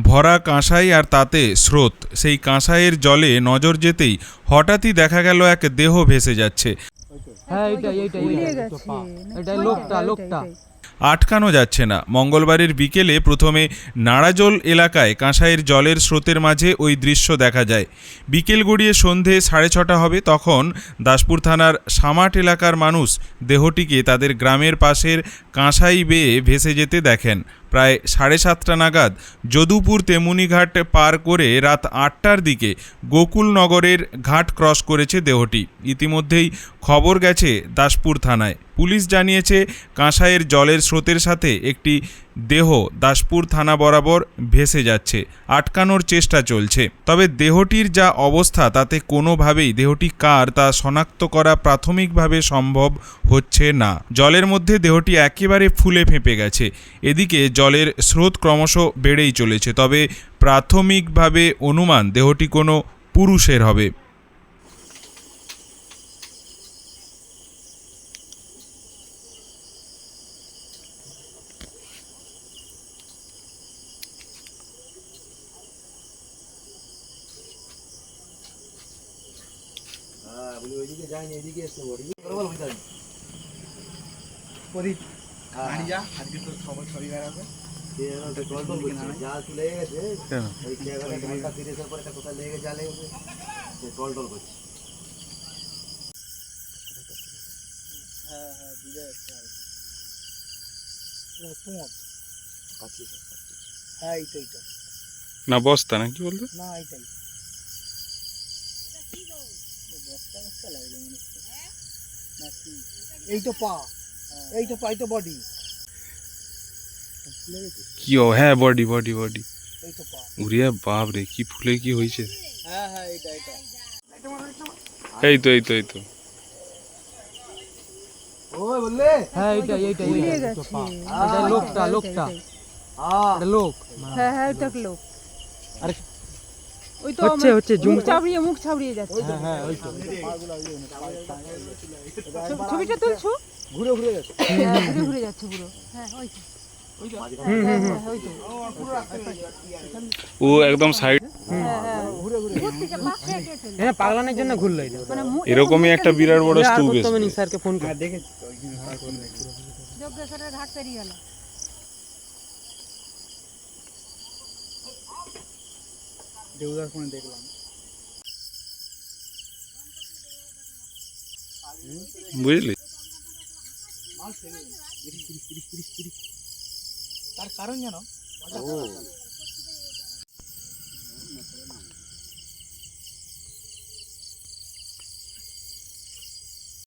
ভরা কাঁসাই আর তাতে স্রোত। সেই কাঁসাইয়ের জলে নজর যেতেই হঠাৎই দেখা গেল এক দেহ ভেসে যাচ্ছে। হ্যাঁ আটকানো যাচ্ছে না। মঙ্গলবারের বিকেলে প্রথমে নাড়াজোল এলাকায় কাঁসাইয়ের জলের স্রোতের মাঝে ওই দৃশ্য দেখা যায়। বিকেল গড়িয়ে সন্ধে সাড়ে ছটা হবে তখন দাসপুর থানার সামাট এলাকার মানুষ দেহটিকে তাদের গ্রামের পাশের কাঁসাই বেয়ে ভেসে যেতে দেখেন। প্রায় সাড়ে সাতটা নাগাদ যদুপুর তেমুনিঘাট পার করে রাত আটটার দিকে গোকুলনগরের ঘাট ক্রস করেছে দেহটি। ইতিমধ্যেই খবর গেছে দাসপুর থানায়। পুলিশ জানিয়েছে, কাঁসাইয়ের জলের স্রোতের সাথে একটি দেহ দাসপুর থানা বরাবর ভেসে যাচ্ছে, আটকানোর চেষ্টা চলছে। তবে দেহটির যা অবস্থা, তাতে কোনোভাবেই দেহটি কার তা শনাক্ত করা প্রাথমিকভাবে সম্ভব হচ্ছে না। জলের মধ্যে দেহটি একেবারে ফুলে ফেঁপে গেছে। এদিকে জলের স্রোত ক্রমশ বেড়েই চলেছে, তবে প্রাথমিকভাবে অনুমান দেহটি কোনো পুরুষের হবে। প্রদীপ বাড়ি যা আজকে তোর খবর সবই বেড়াবে জাল তুলে গেছে ওই জায়গাটা ঘণ্টা তিরিশের পরে কোথায় লেগে জালে টল টল করছে। হ্যাঁ এইটাই তো। না বস্তা না কি বলতো? না এইটাই। বস্তা বস্তা লাগে মনে হচ্ছে। নাকি? এই তো পা। এই তো বডি কি ও হ্যাঁ বডি বডি বডি এই তো পা। উড়িয়া বাপ রে কি ফুলে কি হ্যাঁ হ্যাঁ এই তো এই তো এই তো। ওই বললে? হ্যাঁ এটাই লোকটা লোকটা। হ্যাঁ লোক। হ্যাঁ হ্যাঁ লোক। আরে ওই তো হচ্ছে, হচ্ছে, জুম। চাবড়িয়ে মুখ চাবড়িয়ে যাচ্ছে। হ্যাঁ হ্যাঁ ওই তো। ছবিটা তুলছো? ঘুরে ঘুরে গেছে হ্যাঁ, ঘুরে ঘুরে যাচ্ছে পুরো। হ্যাঁ ওই তো। হ্যাঁ, ও একদম সাইড হ্যাঁ পাগলানের জন্য ঘুরলো মানে এরকমই একটা বিরাট বড় স্তূপ স্যারকে ফোন করে যজ্ঞেশ্বরের ঘাট পেরিয়ে গেল। দেউদার ফোনে দেখলাম। বুঝলি? তার কারণ জানো?